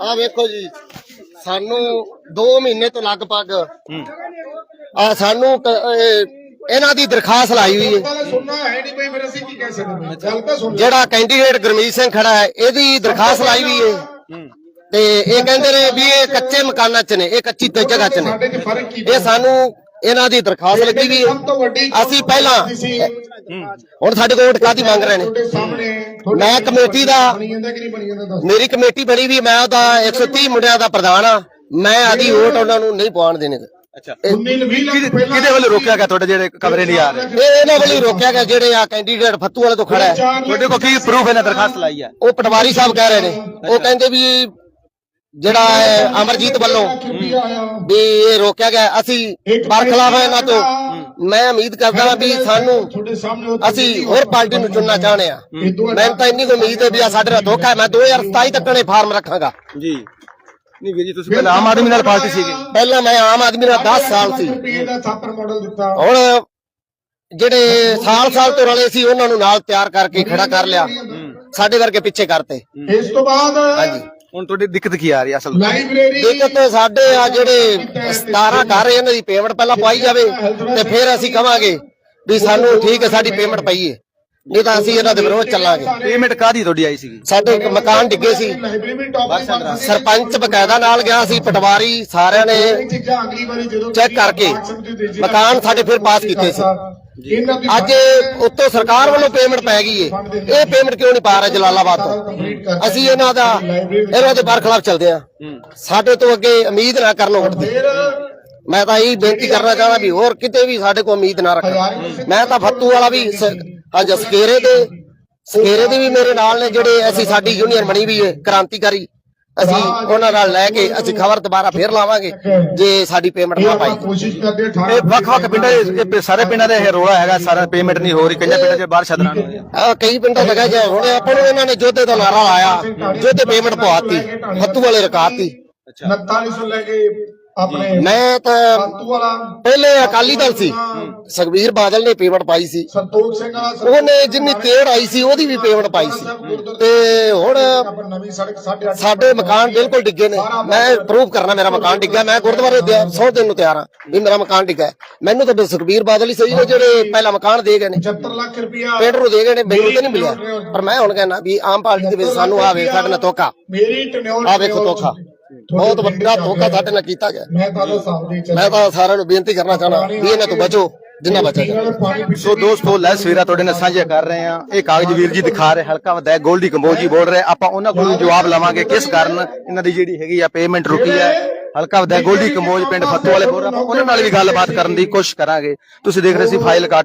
ਆ ਵੇਖੋ ਜੀ ਸਾਨੂੰ 2 ਮਹੀਨੇ ਤੋਂ ਲਗਭਗ ਆ ਸਾਨੂੰ ਕ- ਇਹ- ਇਹਨਾਂ ਦੀ ਦਰਖਾਸਤ ਲਾਈ ਹੋਈ ਹੈ। ਪਹਿਲਾਂ ਸੁਣਨਾ ਹੈ ਨਹੀਂ ਬਈ ਫਿਰ ਅਸੀਂ ਕੀ ਕਹਿ ਸਕਦੇ ਹਾਂ? ਗੱਲ ਤਾਂ ਸੁਣ ਜਿਹੜਾ ਕੈਂਡੀਡੇਟ ਗੁਰਮੀਤ ਸਿੰਘ ਖੜਾ ਹੈ ਇਹਦੀ ਦਰਖਾਸਤ ਲਾਈ ਹੋਈ ਹੈ। ਤੇ ਇਹ ਕਹਿੰਦੇ ਨੇ ਵੀ ਇਹ ਕੱਚੇ ਮਕਾਨਾਂ 'ਚ ਨੇ ਇਹ ਕੱਚੀ ਤੇ ਜਗ੍ਹਾ 'ਚ ਨੇ। ਸਾਡੇ 'ਚ ਫ਼ਰਕ ਕੀ ਇਹ ਸਾਨੂੰ ਇਹਨਾਂ ਦੀ ਦਰਖਾਸਤ ਲੱਗੀ ਵੀ ਅਸੀਂ ਪਹਿਲਾਂ ਹੁਣ ਸਾਡੇ ਕੋਲ ਵੋਟ ਕਾਦੀ ਮੰਗ ਰਹੇ ਨੇ? ਮੈਂ ਕਮੇਟੀ ਦਾ ਮੇਰੀ ਕਮੇਟੀ ਬਣੀ ਵੀ ਮੈਂ ਉਹਦਾ 130 ਮੁੰਡਿਆਂ ਦਾ ਪ੍ਰਧਾਨ ਆ ਮੈਂ ਆਦੀ ਵੋਟ ਉਹਨਾਂ ਨੂੰ ਨਹੀਂ ਪਾਉਣ ਦੇਣੇ। ਅੱਛਾ। 19 ਨੂੰ 20 ਲੱਖ ਕਿਹਦੇ ਵੱਲੋਂ ਰੋਕਿਆ ਗਿਆ ਤੁਹਾਡੇ ਜਿਹੜੇ ਕਮਰੇ ਨਹੀਂ ਆ ਰਹੇ? ਇਹ ਇਹਨਾਂ ਵੱਲੋਂ ਹੀ ਰੋਕਿਆ ਗਿਆ ਜਿਹੜੇ ਆ ਕੈਂਡੀਡੇਟ ਫੱਤੂ ਵਾਲੇ ਤੋਂ ਖੜਾ ਹੈ। ਤੁਹਾਡੇ ਕੋਲ ਕੀ ਪ੍ਰੂਫ ਹੈ ਨਾ ਦਰਖਾਸਤ ਲਾਈ ਹੈ? ਉਹ ਪਟਵਾਰੀ ਸਾਹਿਬ ਕਹਿ ਰਹੇ ਨੇ। ਉਹ ਕਹਿੰਦੇ ਵੀ ਜਿਹੜਾ ਹੈ ਅਮਰਜੀਤ ਵੱਲੋਂ ਵੀ ਇਹ ਰੋਕਿਆ ਗਿਆ। ਅਸੀਂ ਬਰਖਲਾਫ ਹਾਂ ਇਹਨਾਂ ਤੋਂ। ਮੈਂ ਉਮੀਦ ਕਰਦਾ ਹਾਂ ਵੀ ਸਾਨੂੰ ਅਸੀਂ ਹੋਰ ਪਾਰਟੀ ਨੂੰ ਚੁਣਨਾ ਚਾਹਣੇ ਆ ਮੈਨੂੰ ਤਾਂ ਇੰਨੀ ਕੁ ਉਮੀਦ ਹੈ ਵੀ ਆ ਸਾਡੇ ਨਾਲ ਧੋਖਾ ਮੈਂ 2027 ਤੱਕ ਨੇ ਫਾਰਮ ਰੱਖਾਂਗਾ। ਜੀ। ਨਹੀਂ ਵੀਰ ਜੀ ਤੁਸੀਂ ਪਹਿਲਾਂ ਆਮ ਆਦਮੀ ਨਾਲ ਪਾਰਟੀ ਸੀਗੇ। ਪਹਿਲਾਂ ਮੈਂ ਆਮ ਆਦਮੀ ਨਾਲ 10 ਸਾਲ ਸੀ। ਰੁਪਏ ਦਾ ਥਾਪਰ ਮਾਡਲ ਦਿੱਤਾ। ਹੁਣ ਜਿਹੜੇ ਸਾਲ ਸਾਲ ਤੋਂ ਰਲੇ ਸੀ ਉਹਨਾਂ ਨੂੰ ਨਾਲ ਤਿਆਰ ਕਰਕੇ ਖੜਾ ਕਰ ਲਿਆ। ਸਾਡੇ ਵਰਗੇ ਪਿੱਛੇ ਕਰਤੇ। ਇਸ ਤੋਂ ਬਾਅਦ ਹਾਂਜੀ। ਹੁਣ ਤੁਹਾਡੀ ਦਿੱਕਤ ਕੀ ਆ ਰਹੀ ਹੈ ਅਸਲ ਦਿੱਕਤ ਸਾਡੇ ਆ ਜਿਹੜੇ 17 ਕਰ ਰਹੇ ਇਹਨਾਂ ਦੀ ਪੇਮੈਂਟ ਪਹਿਲਾਂ ਪਾਈ ਜਾਵੇ ਤੇ ਫਿਰ ਅਸੀਂ ਕਵਾਂਗੇ ਵੀ ਸਾਨੂੰ ਠੀਕ ਹੈ ਸਾਡੀ ਪੇਮੈਂਟ ਪਈਏ ਨਹੀਂ ਤਾਂ ਅਸੀਂ ਇਹਨਾਂ ਦੇ ਵਿਰੋਧ ਚੱਲਾਂਗੇ। ਪੇਮੈਂਟ ਕਾਦੀ ਤੁਹਾਡੀ ਆਈ ਸੀਗੀ? ਸਾਡੇ ਇੱਕ ਮਕਾਨ ਡਿੱਗੇ ਸੀ। ਸਰਪੰਚ ਬਕਾਇਦਾ ਨਾਲ ਗਿਆ ਸੀ ਪਟਵਾਰੀ ਸਾਰਿਆਂ ਨੇ ਚੈੱਕ ਕਰਕੇ ਮਕਾਨ ਸਾਡੇ ਫਿਰ ਪਾਸ ਕੀਤੇ ਸੀ। ਅੱਜ ਉੱਤੋਂ ਸਰਕਾਰ ਵੱਲੋਂ ਪੇਮੈਂਟ ਪੈ ਗਈ ਏ। ਇਹ ਪੇਮੈਂਟ ਕਿਉਂ ਨਹੀਂ ਪਾ ਰਿਹਾ ਜਲਾਲਾਬਾਦ ਤੋਂ? ਅਸੀਂ ਇਹਨਾਂ ਦਾ ਇਹਨਾਂ ਦੇ ਬਰਖਲਾਫ ਚੱਲਦੇ ਆ ਸਾਡੇ ਤੋਂ ਅੱਗੇ ਉਮੀਦ ਨਾ ਕਰਨ ਵੋਟ ਦੀ ਫਿਰ ਮੈਂ ਤਾਂ ਇਹੀ ਬੇਨਤੀ ਕਰਨਾ ਚਾਹਣਾ ਵੀ ਹੋਰ ਕਿਤੇ ਵੀ ਸਾਡੇ ਕੋਲ ਉਮੀਦ ਨਾ ਰੱਖਣ। ਮੈਂ ਤਾਂ ਫੱਤੂ ਵਾਲਾ ਵੀ ਹਾਂਜੀ ਸਕੇਰੇ ਦੇ ਸਕੇਰੇ ਦੇ ਵੀ ਮੇਰੇ ਨਾਲ ਨੇ ਜਿਹੜੇ ਅਸੀਂ ਸਾਡੀ ਯੂਨੀਅਨ ਬਣੀ ਵੀ ਹੈ ਕ੍ਰਾਂਤੀਕਾਰੀ। ਅਸੀਂ ਉਹਨਾਂ ਨਾਲ ਲੈ ਕੇ ਅਸੀਂ ਖਬਰ ਦੁਬਾਰਾ ਫੇਰ ਲਾਵਾਂਗੇ ਜੇ ਸਾਡੀ ਪੇਮੈਂਟ ਨਾ ਪਾਈ। ਇਹ ਵੱਖ-ਵੱਖ ਪਿੰਡਾਂ ਦੇ ਇਹ ਸਾਰੇ ਪਿੰਡਾਂ ਦੇ ਇਹ ਰੋਲਾ ਹੈਗਾ ਸਾਰਾ ਪੇਮੈਂਟ ਨਹੀਂ ਹੋ ਰਹੀ ਕਈਆਂ ਪਿੰਡਾਂ 'ਚ ਬਾਹਰ ਛਦਰਾਂ ਨੂੰ ਆ ਕਈ ਪਿੰਡਾਂ ਲਗਾ ਜਾ ਹੁਣ ਆਪਾਂ ਨੂੰ ਇਹਨਾਂ ਨੇ ਜੋਧੇ ਦਾ ਨਾਰਾ ਲਾਇਆ ਜੋਧੇ ਪੇਮੈਂਟ ਪਵਾਤੀ ਫੱਤੂ ਵਾਲੇ ਰਕਾਤੀ। 4900 ਲੈ ਕੇ ਆਪਣੇ ਮੈਂ ਤਾਂ ਪਹਿਲੇ ਅਕਾਲੀ ਦਲ ਸੀ। ਸੁਖਬੀਰ ਬਾਦਲ ਨੇ ਪੇਮੈਂਟ ਪਾਈ ਸੀ। ਸੰਤੋਖ ਸਿੰਘ ਵਾਲਾ ਉਹਨੇ ਜਿੰਨੀ ਤੇੜ ਆਈ ਸੀ ਉਹਦੀ ਵੀ ਪੇਮੈਂਟ ਪਾਈ ਸੀ। ਤੇ ਹੁਣ ਆਪਣੀ ਨਵੀਂ ਸੜਕ 8.5 ਸਾਡੇ ਮਕਾਨ ਬਿਲਕੁਲ ਡਿੱਗੇ ਨੇ। ਮੈਂ ਪ੍ਰੂਫ ਕਰਨਾ ਮੇਰਾ ਮਕਾਨ ਡਿੱਗਾ ਮੈਂ ਗੁਰਦੁਆਰੇ ਦੇ ਸੌ ਦਿਨ ਨੂੰ ਤਿਆਰ ਹਾਂ ਵੀ ਮੇਰਾ ਮਕਾਨ ਡਿੱਗਾ। ਮੈਨੂੰ ਤਾਂ ਸੁਖਬੀਰ ਬਾਦਲ ਹੀ ਸਹੀ ਨੇ ਜਿਹੜੇ ਪਹਿਲਾ ਮਕਾਨ ਦੇ ਗਏ ਨੇ। 75 ਲੱਖ ਰੁਪਇਆ ਪਿੰਡ ਨੂੰ ਦੇ ਗਏ ਨੇ ਮੈਨੂੰ ਤਾਂ ਨਹੀਂ ਮਿਲਿਆ। ਪਰ ਮੈਂ ਹੁਣ ਕਹਿੰਦਾ ਵੀ ਆਮ ਪਾਰਟੀ ਦੇ ਵਿੱਚ ਸਾਨੂੰ ਆਵੇ ਸਾਡੇ ਨਾਲ ਧੋਖਾ। ਮੇਰੀ ਟਨਿਓਰ ਆ ਵੇਖੋ ਧੋਖਾ। ਬਹੁਤ ਵੱਡਾ ਧੋਖਾ ਸਾਡੇ ਨਾਲ ਕੀਤਾ ਗਿਆ। ਮੈਂ ਤਾਂ ਸਾਰਿਆਂ ਨੂੰ ਬੇਨਤੀ ਕਰਨਾ ਚਾਹਣਾ ਵੀ ਇਹਨਾਂ ਤੋਂ ਬਚੋ। ਜਿੰਨਾ ਬਚਾ ਜਾ ਸੋ ਦੋਸਤੋ ਲੈ ਸਵੇਰਾ ਤੁਹਾਡੇ ਨਾਲ ਸਾਂਝੇ ਕਰ ਰਹੇ ਆ ਇਹ ਕਾਗਜ਼ ਵੀਰ ਜੀ ਦਿਖਾ ਰਹੇ ਹਲਕਾ ਵਦਾ ਗੋਲਡੀ ਕੰਬੋਜੀ ਬੋਲ ਰਹੇ। ਆਪਾਂ ਉਹਨਾਂ ਕੋਲੋਂ ਜਵਾਬ ਲਵਾਂਗੇ ਕਿਸ ਕਾਰਨ ਇਹਨਾਂ ਦੀ ਜਿਹੜੀ ਹੈਗੀ ਆ ਪੇਮੈਂਟ ਰੁਕੀ ਹੈ। ਹਲਕਾ ਵਦਾ ਗੋਲਡੀ ਕੰਬੋਜ ਪਿੰਡ ਫੱਤੂ ਵਾਲੇ ਬੋਲ ਰਹੇ ਆਪਾਂ ਉਹਨਾਂ ਨਾਲ ਵੀ ਗੱਲਬਾਤ ਕਰਨ ਦੀ ਕੋਸ਼ਿਸ਼ ਕਰਾਂਗੇ। ਤੁਸੀਂ ਦੇਖ ਰਹੇ ਸੀ ਫਾਈਲ ਕਾ